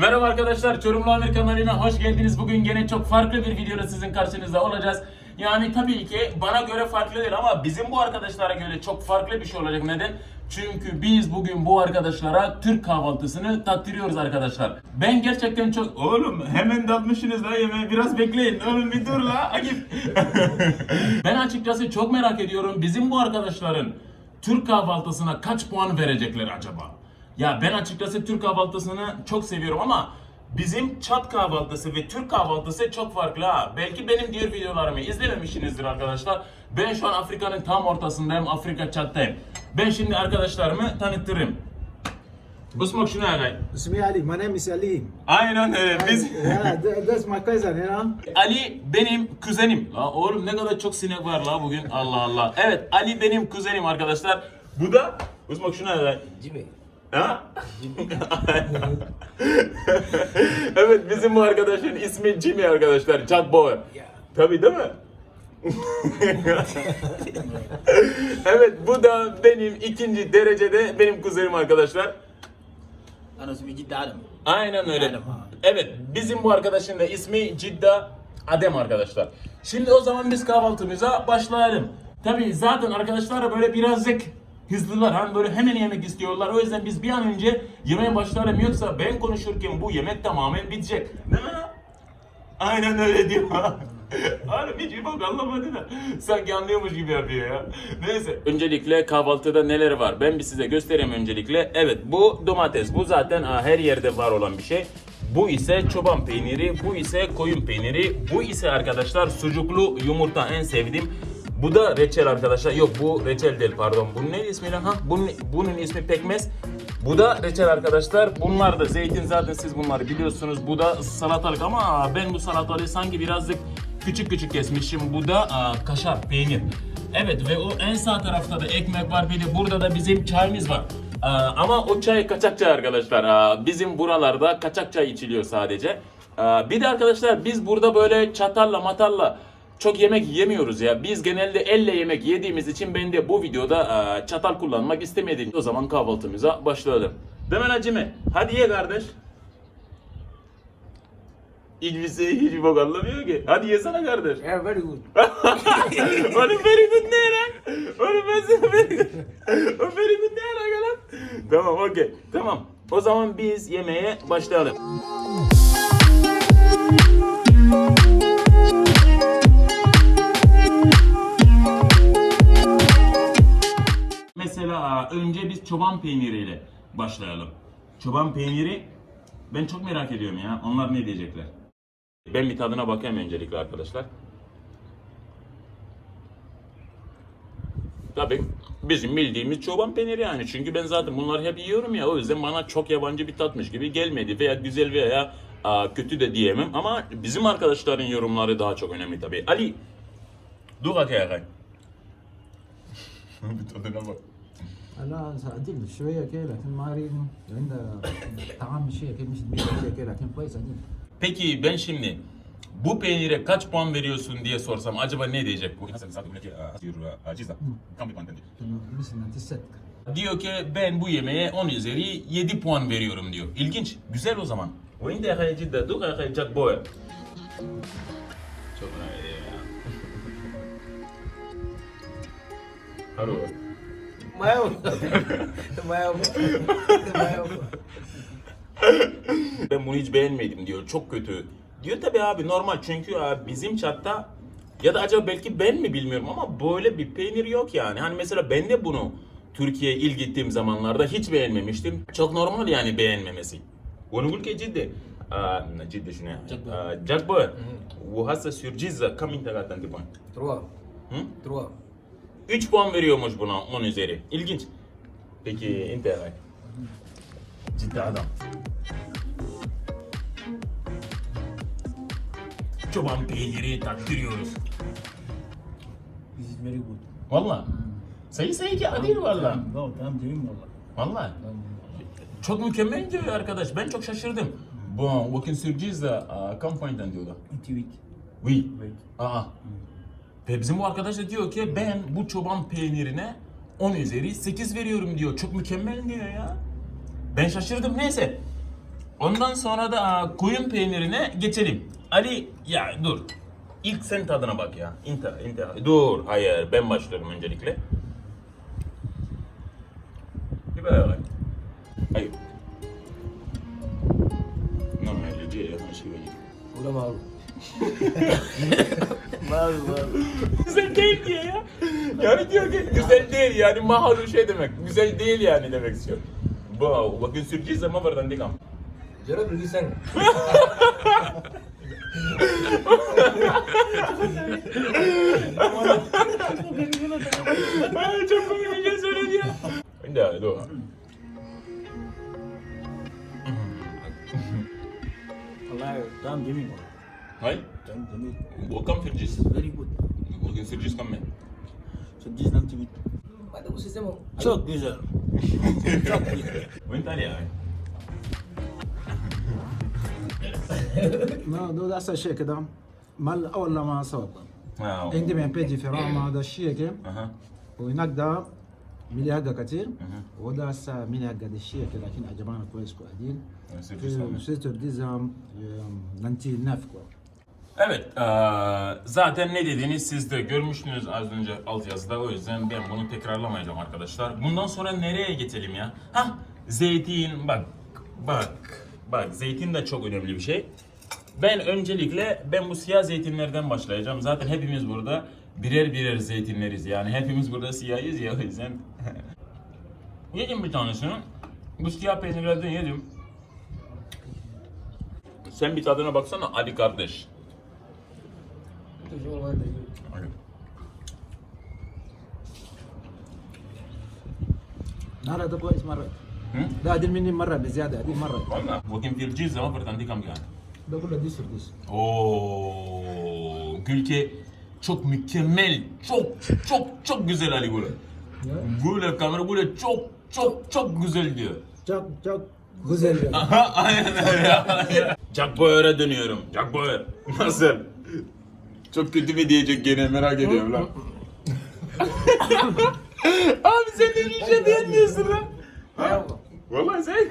Merhaba arkadaşlar, Çorumlu Amir kanalına hoş geldiniz. Bugün gene çok farklı bir videoda sizin karşınızda olacağız. Yani tabii ki bana göre farklı değil ama bizim bu arkadaşlara göre çok farklı bir şey olacak. Neden? Çünkü biz bugün bu arkadaşlara Türk kahvaltısını tattırıyoruz arkadaşlar. Ben gerçekten çok... Oğlum hemen dalmışsınız la yemeğe biraz bekleyin. Oğlum bir dur la Akif. ben açıkçası çok merak ediyorum bizim bu arkadaşların Türk kahvaltısına kaç puan verecekler acaba? Ya ben açıkçası Türk kahvaltısını çok seviyorum ama bizim çat kahvaltısı ve Türk kahvaltısı çok farklı ha. Belki benim diğer videolarımı izlememişsinizdir arkadaşlar. Ben şu an Afrika'nın tam ortasındayım. Afrika çattayım. Ben şimdi arkadaşlarımı tanıtırım. Usmak şunu ağay. İsmi Ali. My name is Ali. Aynen öyle. Biz... yeah, that's my cousin, you know? Ali benim kuzenim. La oğlum ne kadar çok sinek var la bugün. Allah Allah. Evet Ali benim kuzenim arkadaşlar. Bu da Usmak şunu ağay. Jimmy. Ha? evet bizim bu arkadaşın ismi Jimmy arkadaşlar. Chad Boy. Tabii değil mi? evet bu da benim ikinci derecede benim kuzenim arkadaşlar. Aynen öyle. Evet bizim bu arkadaşın da ismi Cidda Adem arkadaşlar. Şimdi o zaman biz kahvaltımıza başlayalım. Tabii zaten arkadaşlar böyle birazcık hızlılar. Hani böyle hemen yemek istiyorlar. O yüzden biz bir an önce yemeğe başlayalım. Yoksa ben konuşurken bu yemek tamamen bitecek. Değil? Aynen öyle diyor. Oğlum hiç bak anlamadı da. Sanki anlıyormuş gibi yapıyor ya. Neyse. Öncelikle kahvaltıda neler var? Ben bir size göstereyim öncelikle. Evet bu domates. Bu zaten her yerde var olan bir şey. Bu ise çoban peyniri, bu ise koyun peyniri, bu ise arkadaşlar sucuklu yumurta en sevdiğim. Bu da reçel arkadaşlar. Yok bu reçel değil pardon. Bunun ne ismi lan? Ha? Bunun, bunun ismi pekmez. Bu da reçel arkadaşlar. Bunlar da zeytin zaten siz bunları biliyorsunuz. Bu da salatalık ama ben bu salatalığı sanki birazcık küçük küçük kesmişim. Bu da aa, kaşar, peynir. Evet ve o en sağ tarafta da ekmek var. Bir de burada da bizim çayımız var. Aa, ama o çay kaçak çay arkadaşlar. Aa, bizim buralarda kaçak çay içiliyor sadece. Aa, bir de arkadaşlar biz burada böyle çatalla matalla çok yemek yemiyoruz ya. Biz genelde elle yemek yediğimiz için ben de bu videoda aa, çatal kullanmak istemedim. O zaman kahvaltımıza başlayalım. Değil mi Nacime? Hadi ye kardeş. İngilizce hiç bok anlamıyor ki. Hadi yesene kardeş. yeah very good Oğlum very good ne lan? Oğlum ben sana very good. O very good ne lan lan? Tamam okey. Tamam. O zaman biz yemeğe başlayalım. Mesela önce biz çoban peyniriyle başlayalım. Çoban peyniri ben çok merak ediyorum ya. Onlar ne diyecekler? Ben bir tadına bakayım öncelikle arkadaşlar. Tabii bizim bildiğimiz çoban peyniri yani. Çünkü ben zaten bunları hep yiyorum ya. O yüzden bana çok yabancı bir tatmış gibi gelmedi. Veya güzel veya kötü de diyemem. Ama bizim arkadaşların yorumları daha çok önemli tabii. Ali. Dur bakayım. bir tadına bak. انا عديل شويه كده لكن ما اريد عنده طعام شيء كده مش كبير شويه كده لكن كويس عديل Peki ben şimdi bu peynire kaç puan veriyorsun diye sorsam acaba ne diyecek bu? مثل انت الصدق Diyor ki ben bu yemeğe 10 üzeri 7 puan veriyorum diyor. İlginç. Güzel o zaman. Oyun da yakaya cidden. Dur yakaya Jack Boy. Çok önemli ya. Maya mı? Maya mı? Ben bunu hiç beğenmedim diyor. Çok kötü. Diyor tabii abi normal çünkü abi bizim chatta ya da acaba belki ben mi bilmiyorum ama böyle bir peynir yok yani. Hani mesela ben de bunu Türkiye'ye ilk gittiğim zamanlarda hiç beğenmemiştim. Çok normal yani beğenmemesi. Onun ülke ciddi. ciddi şuna. Jakba. Jakba. Hmm. Bu hasta sürciz kamin tagatan tipan. Trois. Trois. 3 puan veriyormuş buna 10 üzeri. İlginç. Peki internet. Ciddi adam. Çoban peyniri taktırıyoruz. This is very good. Valla. Sayı sayı ki adir valla. Tamam tamam diyorum valla. Valla. Çok mükemmel diyor arkadaş. Ben çok şaşırdım. Bu Walking Surgeons da uh, kampanya'dan diyordu. Tweet. Oui. Oui. Aa. Hmm. Ve bizim bu arkadaş da diyor ki ben bu çoban peynirine 10 üzeri 8 veriyorum diyor. Çok mükemmel diyor ya. Ben şaşırdım neyse. Ondan sonra da koyun peynirine geçelim. Ali ya dur. İlk sen tadına bak ya. İnta, inta. Dur, hayır ben başlıyorum öncelikle. Bir bak. Hayır. No, değil ya. Şey böyle. Ulan malu. malu malu. güzel değil diye ya. Yani diyor ki güzel değil yani mahal şey demek. Güzel değil yani demek istiyor. Bu bakın sürpriz ama buradan dikam. Jara pergi sen. Çok komik bir şey söyledi ya. Hindi, dur. Allah, tam Jimmy. Hay? Tam Jimmy. Welcome sürpriz. Very good. Bugün sürpriz kami. Sürpriz nanti bit. Pada bu sistem çok güzel. Çok güzel. Went ali ya. ما دو هسه شيء كده مال اول لما صوب Ha. عندي من بيجي في راما هذا الشيء كده Aha. وهناك ده ملي هقة كتير Mhm. وده هسه ملي هقة ده الشيء كده لكن عجبانا كويس كويس Sürpriz kami. في سيتر ديزام ننتي نافكو Evet, eee, zaten ne dediğini siz de görmüştünüz az önce altyazıda. O yüzden ben bunu tekrarlamayacağım arkadaşlar. Bundan sonra nereye geçelim ya? Hah, zeytin, bak, bak, bak. Zeytin de çok önemli bir şey. Ben öncelikle, ben bu siyah zeytinlerden başlayacağım. Zaten hepimiz burada birer birer zeytinleriz. Yani hepimiz burada siyahız ya o yüzden. yedim bir tanesini. Bu siyah peynirlerden yedim. Sen bir tadına baksana Ali kardeş. Itu semua ada. هذا ده كويس مرة Hı? ده دي مني مرة بزيادة دي مرة Valla. Bakayım firciyiz ama buradan dikam yani. ده كله ديسر ديس Oo, Gülke çok mükemmel, çok çok çok güzel Ali böyle. Böyle kamera böyle çok çok çok güzel diyor. çok çok güzel yani. Aha, aynen öyle ya. Jack Bauer'a dönüyorum. Jack Bauer. Nasıl? Çok kötü mü diyecek gene merak ediyorum lan. Abi sen de bir şey beğenmiyorsun lan. Ha? Vallahi sen.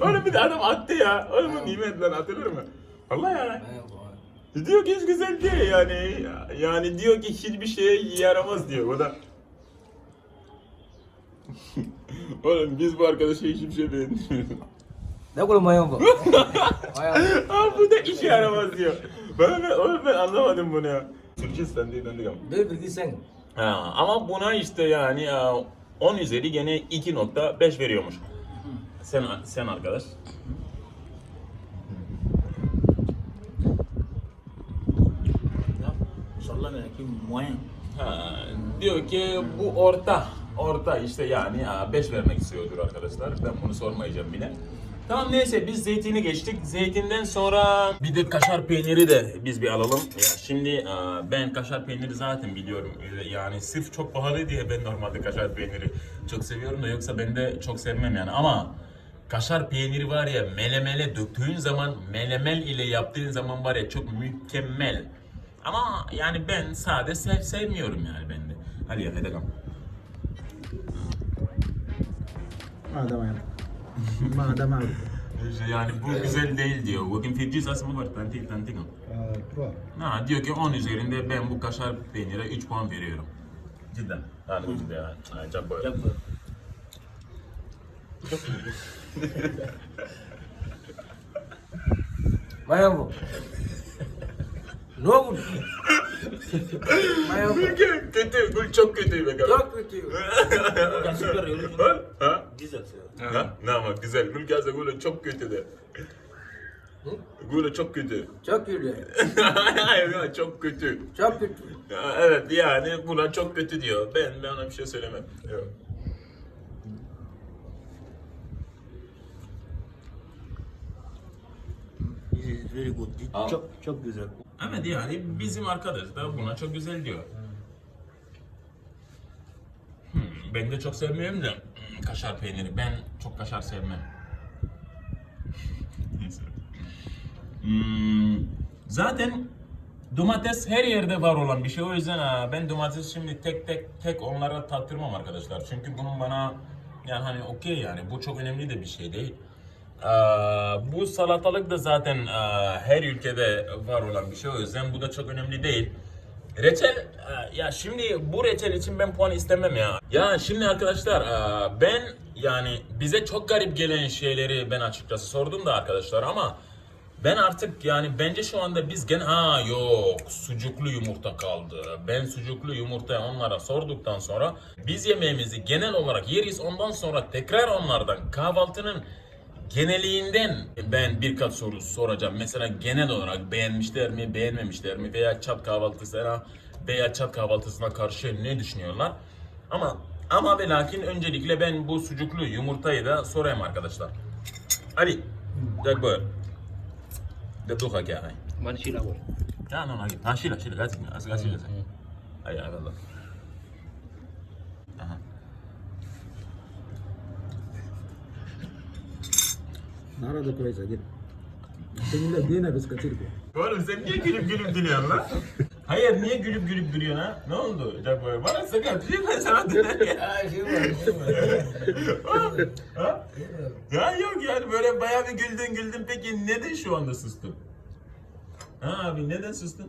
Oğlum bir de adam attı ya. Oğlum bu nimet lan atılır mı? Allah ya. Diyor ki hiç güzel değil yani. Yani diyor ki hiçbir şeye yaramaz diyor. O da Oğlum biz bu arkadaşa hiçbir şey beğenmiyoruz. Kalau mayang pak. Mayang. Abi bu da işe yaramaz diyor. Ben, ben, oğlum ben anlamadım bunu ya. Türkistan değil döndük ama. Pergi sen. Ha, ama buna işte yani e, 10 üzeri gene 2.5 veriyormuş. Sen sen arkadaş. Ha, diyor ki bu orta. Orta işte yani 5 vermek istiyordur arkadaşlar. Ben bunu sormayacağım bile. Tamam neyse biz zeytini geçtik. Zeytinden sonra bir de kaşar peyniri de biz bir alalım. Ya şimdi ben kaşar peyniri zaten biliyorum. Yani sırf çok pahalı diye ben normalde kaşar peyniri çok seviyorum da yoksa ben de çok sevmem yani. Ama kaşar peyniri var ya melemele döktüğün zaman melemel ile yaptığın zaman var ya çok mükemmel. Ama yani ben sade sev sevmiyorum yani ben de. Hadi ya hadi kalk. Madem abi. Madem abi. Yani bu güzel değil diyor. Bugün Fircis asma var. Tantik tantik. Ee, ha, diyor ki 10 üzerinde ben bu kaşar peynire 3 puan veriyorum. Cidden. Yani cidden yani. Çok böyle. Çok böyle. Vay bu. Mayang pak. kötü, bu çok kötü be Çok kötü. Ya. Ha? Ha? Güzel. Ha? Ne ama güzel. Gülkaz'a böyle çok kötü de. Böyle çok kötü. Çok kötü. Hayır ya çok kötü. Çok kötü. Ya, evet yani buna çok kötü diyor. Ben ben ona bir şey söylemem. Yok. İs very good. Çok çok güzel. Evet yani bizim arkadaş da buna çok güzel diyor. Hmm, ben de çok sevmiyorum da hmm, kaşar peyniri. Ben çok kaşar sevmem. Hmm, zaten domates her yerde var olan bir şey. O yüzden ha, ben domates şimdi tek tek tek onlara tattırmam arkadaşlar. Çünkü bunun bana yani hani okey yani bu çok önemli de bir şey değil. Aa, bu salatalık da zaten aa, her ülkede var olan bir şey o yüzden bu da çok önemli değil. Reçel, aa, ya şimdi bu reçel için ben puan istemem ya. Ya şimdi arkadaşlar aa, ben yani bize çok garip gelen şeyleri ben açıkçası sordum da arkadaşlar ama ben artık yani bence şu anda biz gene ha yok sucuklu yumurta kaldı. Ben sucuklu yumurtayı onlara sorduktan sonra biz yemeğimizi genel olarak yeriz ondan sonra tekrar onlardan kahvaltının geneliğinden ben birkaç soru soracağım. Mesela genel olarak beğenmişler mi, beğenmemişler mi veya çat kahvaltısına veya çat kahvaltısına karşı ne düşünüyorlar? Ama ama ve lakin öncelikle ben bu sucuklu yumurtayı da sorayım arkadaşlar. Ali, Jack buyur. Gatuka kya hai? Mana sila boy? Ya no, lagi. Ha, kasih, kasih, kasih, kasih. Ay, ay, Allah. Nara da koyacak git. Seninle dine biz kaçırdık. Oğlum sen niye gülüp gülüp duruyorsun lan? Hayır niye gülüp gülüp duruyorsun ha? Ne oldu? Jack Boy? Bana sakın. Bir şey ben sana döner ya. ha? Ya yok yani böyle bayağı bir güldün güldün. Peki neden şu anda sustun? Ha abi neden sustun?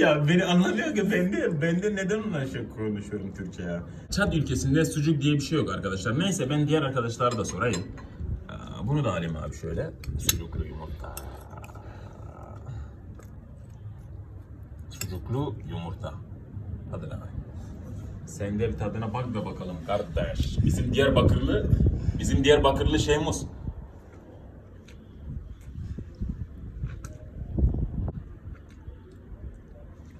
ya beni anlamıyor ki ben de, ben de neden onunla şey konuşuyorum Türkçe ya. Çad ülkesinde sucuk diye bir şey yok arkadaşlar. Neyse ben diğer arkadaşlara da sorayım. Bunu da alayım abi şöyle. Sucuklu yumurta. Sucuklu yumurta. Tadına bak. Sen de bir tadına bak da bakalım kardeş. Bizim Diyarbakırlı, bizim Diyarbakırlı şeyimiz.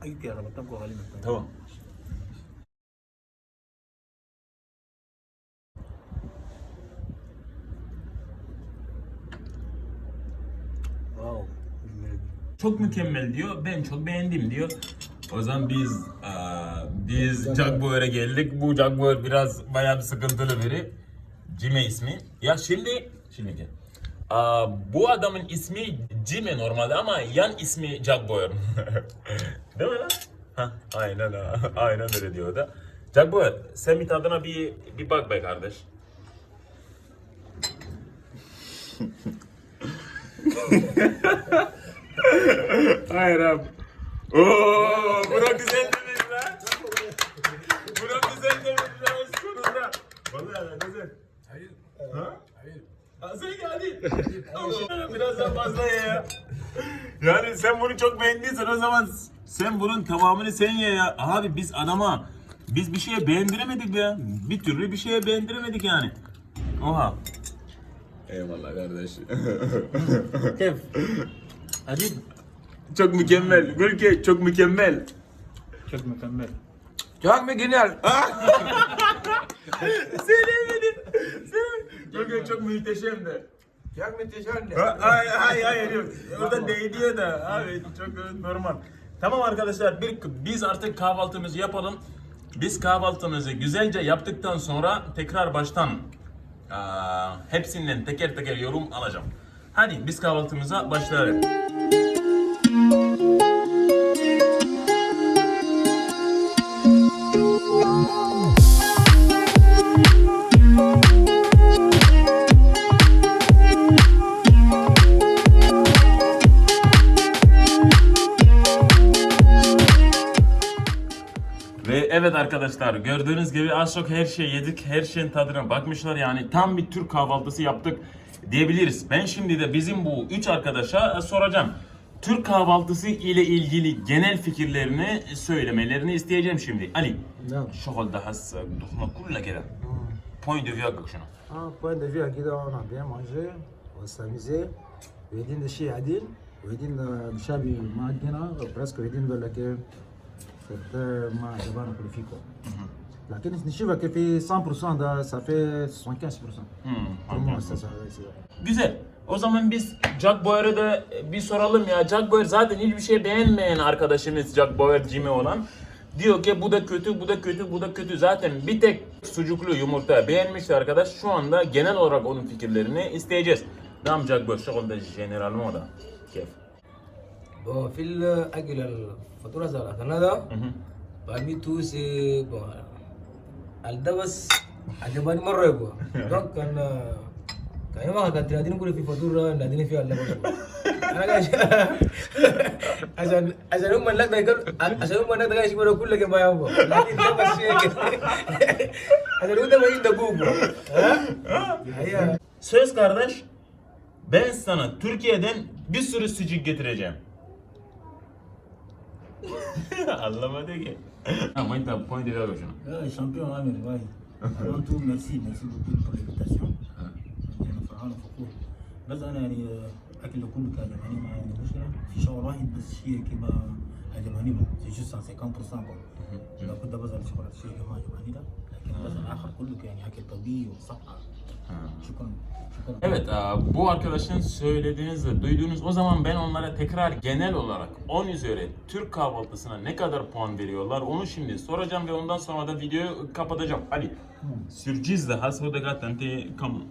Ay, tiada matang ko kalimutan. Tamam. Çok mükemmel diyor. Ben çok beğendim diyor. O zaman biz aa, biz Jaguar'a geldik. Bu Jaguar biraz bayağı bir sıkıntılı biri. Cime ismi. Ya şimdi şimdi gel. Aa, bu adamın ismi Cime normalde ama yan ismi Jaguar. Değil mi lan? Hah, aynen ha. Aynen öyle diyor o da. Jaguar sen bir tadına bir bir bak be kardeş. Hayır abi. Oo, buna güzel demiş lan. Buna güzel demiş lan sonunda. Vallahi güzel. Hayır. Ha? Hayır. Ha, sen hadi. Ama Biraz daha fazla ye ya. Yani sen bunu çok beğendiysen o zaman sen bunun tamamını sen ye ya. Abi biz adama biz bir şeye beğendiremedik ya. Bir türlü bir şeye beğendiremedik yani. Oha. Eyvallah kardeş. Adib. çok mükemmel. Gülke çok mükemmel. Çok mükemmel. Çok? Söylemedin. Söylemedin. Gülke çok muhteşem de. Çok mu teşekkür Ha, Hayır hayır hayır yok. Orada değdiyor da abi çok normal. Tamam arkadaşlar bir, biz artık kahvaltımızı yapalım. Biz kahvaltımızı güzelce yaptıktan sonra tekrar baştan aa, hepsinden teker teker yorum alacağım. Hadi biz kahvaltımıza başlayalım. Evet arkadaşlar gördüğünüz gibi az çok her şey yedik. Her şeyin tadına bakmışlar. Yani tam bir Türk kahvaltısı yaptık diyebiliriz. Ben şimdi de bizim bu üç arkadaşa e, soracağım. Türk kahvaltısı ile ilgili genel fikirlerini söylemelerini isteyeceğim şimdi. Ali, Tamam. şoğul daha dokuma kulla kere. Point de vue hakkı şunu. Un point de vue à Guido, on a bien mangé, on s'est amusé. Vedin de şey adil, vedin de şabi c'était moi, je vais amplifier quoi. La tennis Nishiva fait 100% da, ça fait 75%. Hmm, Pour moi, c'est ça. c'est ça. Güzel. O zaman biz Jack Bauer'ı da e, bir soralım ya. Jack Bauer zaten hiçbir şey beğenmeyen arkadaşımız Jack Bauer Jimmy olan. Diyor ki bu da kötü, bu da kötü, bu da kötü. Zaten bir tek sucuklu yumurta beğenmişti arkadaş. Şu anda genel olarak onun fikirlerini isteyeceğiz. Ne yapacak böyle? Şu anda general moda. Keyif. Bon, fil agilal fatura sala kanada. Parmi tous c'est bon. Aldabas عجبني مرة يبغى دونك كان كان ما كان تناديني نقول في فاتورة ناديني فيها اللبن أنا قاعد عشان عشان هم النقد يقول عشان هم النقد قاعد يشبهوا كل ما يبغى لكن ده بس عشان هو ده ما يدقوه ها Söz kardeş, ben sana Türkiye'den bir sürü sucuk getireceğim. Anlamadı ki. Ama inte point de ver şunu. Ouais, champion, hein, mais ouais. Avant tout, merci, merci beaucoup pour l'invitation. يعني فرحان وفخور. بس أنا يعني اكل ده كله كان عجباني ما عندي مشكله في شغل واحد بس شيء كده عجباني بس سي جوست 50% كون لو كنت بزعل شغل شيء ما عجباني ده لكن بس الآخر كله كان يعني اكل طبيعي وصحه Evet bu arkadaşın söylediğinizde duyduğunuz o zaman ben onlara tekrar genel olarak 10 üzeri Türk kahvaltısına ne kadar puan veriyorlar onu şimdi soracağım ve ondan sonra da videoyu kapatacağım. Hadi. Hmm. Sürciz de hasbodagat ante kamu.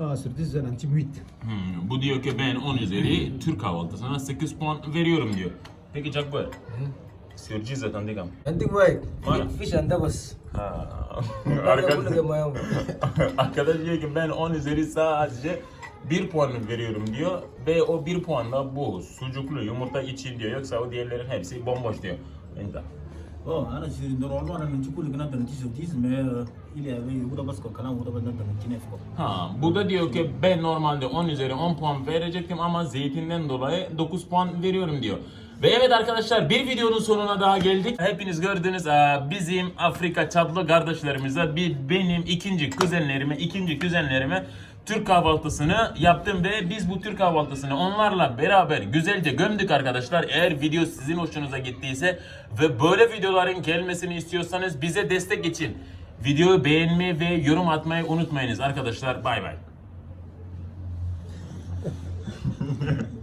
Aa, sürpriz anti muhit. Hmm, bu diyor ki ben 10 üzeri hmm. Türk kahvaltısına 8 puan veriyorum diyor. Peki Jack Bell. de tanıdık Nanti baik. Mana? Fish anda bos. Ha. Lagi kulit ke bayar bos. Arkadaş diyor ki ben 10 üzeri sadece 1 puan veriyorum diyor ve o 1 puan da bu sucuklu yumurta için diyor yoksa o diğerlerin hepsi bomboş diyor. Neyse. bon انا نورمالمون انا نجي كل قناه 10 sur 10 mais il y avait وده بس كلام وده بس 9 فوق Ha, bu da diyor ki ben normalde 10 üzeri 10 puan verecektim ama zeytinden dolayı 9 puan veriyorum diyor. Ve evet arkadaşlar bir videonun sonuna daha geldik. Hepiniz gördünüz bizim Afrika çaplı kardeşlerimize bir benim ikinci kuzenlerime ikinci kuzenlerime Türk kahvaltısını yaptım ve biz bu Türk kahvaltısını onlarla beraber güzelce gömdük arkadaşlar. Eğer video sizin hoşunuza gittiyse ve böyle videoların gelmesini istiyorsanız bize destek için videoyu beğenmeyi ve yorum atmayı unutmayınız arkadaşlar. Bay bay.